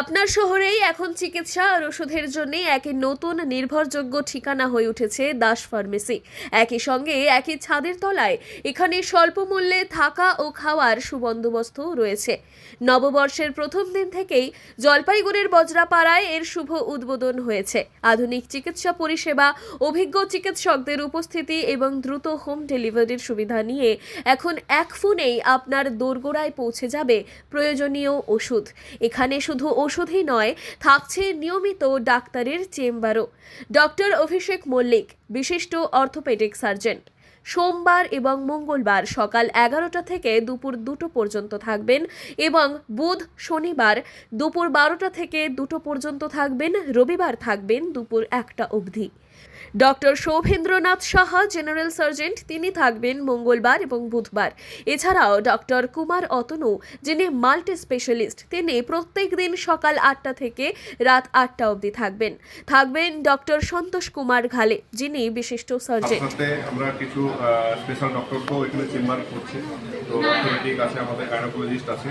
আপনার শহরেই এখন চিকিৎসা আর ওষুধের জন্য এক নতুন নির্ভরযোগ্য ঠিকানা হয়ে উঠেছে দাস ফার্মেসি। একই সঙ্গে একই ছাদের তলায় এখানে স্বল্প মূল্যে থাকা ও খাওয়ার সুবন্দোবস্ত রয়েছে। নববর্ষের প্রথম দিন থেকেই জলপাইগুড়ির বজরাপাড়ায় এর শুভ উদ্বোধন হয়েছে। আধুনিক চিকিৎসা পরিষেবা, অভিজ্ঞ চিকিৎসকদের উপস্থিতি এবং দ্রুত হোম ডেলিভারির সুবিধা নিয়ে এখন এক ফোনেই আপনার দোরগোড়ায় পৌঁছে যাবে প্রয়োজনীয় ওষুধ। এখানে শুধু ওষুধই নয়, থাকছে নিয়মিত ডাক্তারের চেম্বারও। ডক্টর অভিষেক মল্লিক, বিশিষ্ট অর্থোপেডিক সার্জন। সোমবার এবং মঙ্গলবার সকাল এগারোটা থেকে দুপুর দুটো পর্যন্ত থাকবেন এবং বুধ, শনিবার দুপুর বারোটা থেকে দুটো পর্যন্ত থাকবেন, রবিবার থাকবেন দুপুর একটা অবধি। Doctor Souvendranath Saha, general surgeon, তিনি থাকবেন মঙ্গলবার এবং বুধবার। এছাড়াও ডক্টর কুমার অতনু, যিনি মাল্টি স্পেশালিস্ট, তিনি প্রত্যেক দিন সকাল আটটা থেকে রাত আটটা অবধি থাকবেন। থাকবেন ডক্টর সন্তোষ কুমার ঘালে, যিনি বিশিষ্ট সার্জন সাথে আমরা কিছু স্পেশাল ডক্টরকেও এখানে চেম্বার করছি। তো অর্থোপেডিক আছে, আমাদের গাইনোকোলজিস্ট আছে।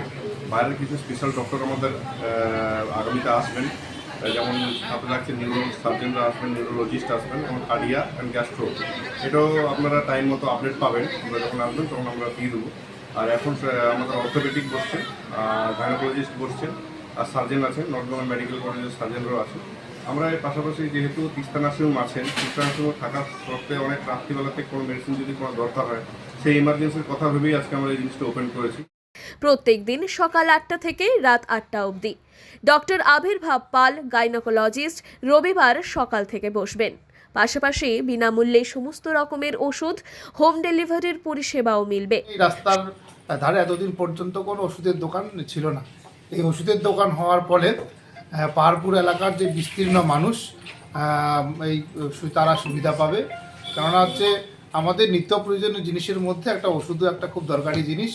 বাইরের কিছু স্পেশাল ডক্টর আমাদের আগামীতে আসবেন। যেমন সাথে থাকছে নিউরো সার্জনরা আসবেন নিউরোলজিস্ট আসবেন এবং কার্ডিয়া অ্যান্ড গ্যাস্ট্রো এটাও আপনারা টাইম মতো আপডেট পাবেন। আমরা যখন আসবেন তখন আমরা দিয়ে দেবো। আর এখন আমাদের অর্থোপেডিক বসছে গাইনোকোলজিস্ট বসছে, আর সার্জেন আছেন নর্থবেঙ্গল মেডিকেল কলেজের সার্জেনরাও আছে। আমরা এর পাশাপাশি যেহেতু তিস্তা নার্সিংহোম আছেন তিস্তা নার্সিংহোম থাকার সত্ত্বে অনেক রাত্রিবেলাতে কোনো মেডিসিন যদি কোনো দরকার হয়, সেই ইমার্জেন্সির কথা ভেবেই আজকে আমরা এই জিনিসটা ওপেন করেছি। প্রত্যেক দিন সকাল আটটা থেকে রাত আটটা অবধি। ডক্টর আবির্ভাব পাল, গাইনোকোলজিস্ট, রবিবার সকাল থেকে বসবেন। পাশাপাশি বিনামূল্যে সমস্ত রকমের ওষুধ, হোম ডেলিভারির পরিষেবাও মিলবে। রাস্তার ধারে এতদিন পর্যন্ত কোনো ওষুধের দোকান ছিল না। এই ওষুধের দোকান হওয়ার ফলে পাহাড়পুর এলাকার যে বিস্তীর্ণ মানুষ এই তারা সুবিধা পাবে। কেননা হচ্ছে, আমাদের নিত্য প্রয়োজনীয় জিনিসের মধ্যে একটা ওষুধও একটা খুব দরকারি জিনিস।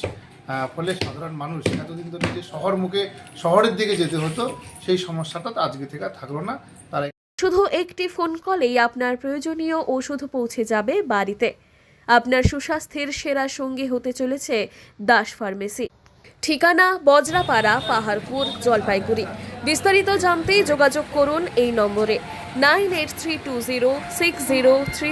ফলে সাধারণ মানুষ এতদিন ধরে যে শহর মুখে শহরের দিকে যেতে হতো, সেই সমস্যাটা তো আজকে থেকে থাকল না। তারা শুধু একটি ফোন কলেই আপনার প্রয়োজনীয় ওষুধ পৌঁছে যাবে বাড়িতে। আপনার সুস্বাস্থ্যের সেরা সঙ্গী হতে চলেছে দাস ফার্মেসি ঠিকানা বজরাপাড়া, পাহাড়পুর, জলপাইগুড়ি। বিস্তারিত জানতে যোগাযোগ করুন এই নম্বরে। Nine eight three two zero six zero three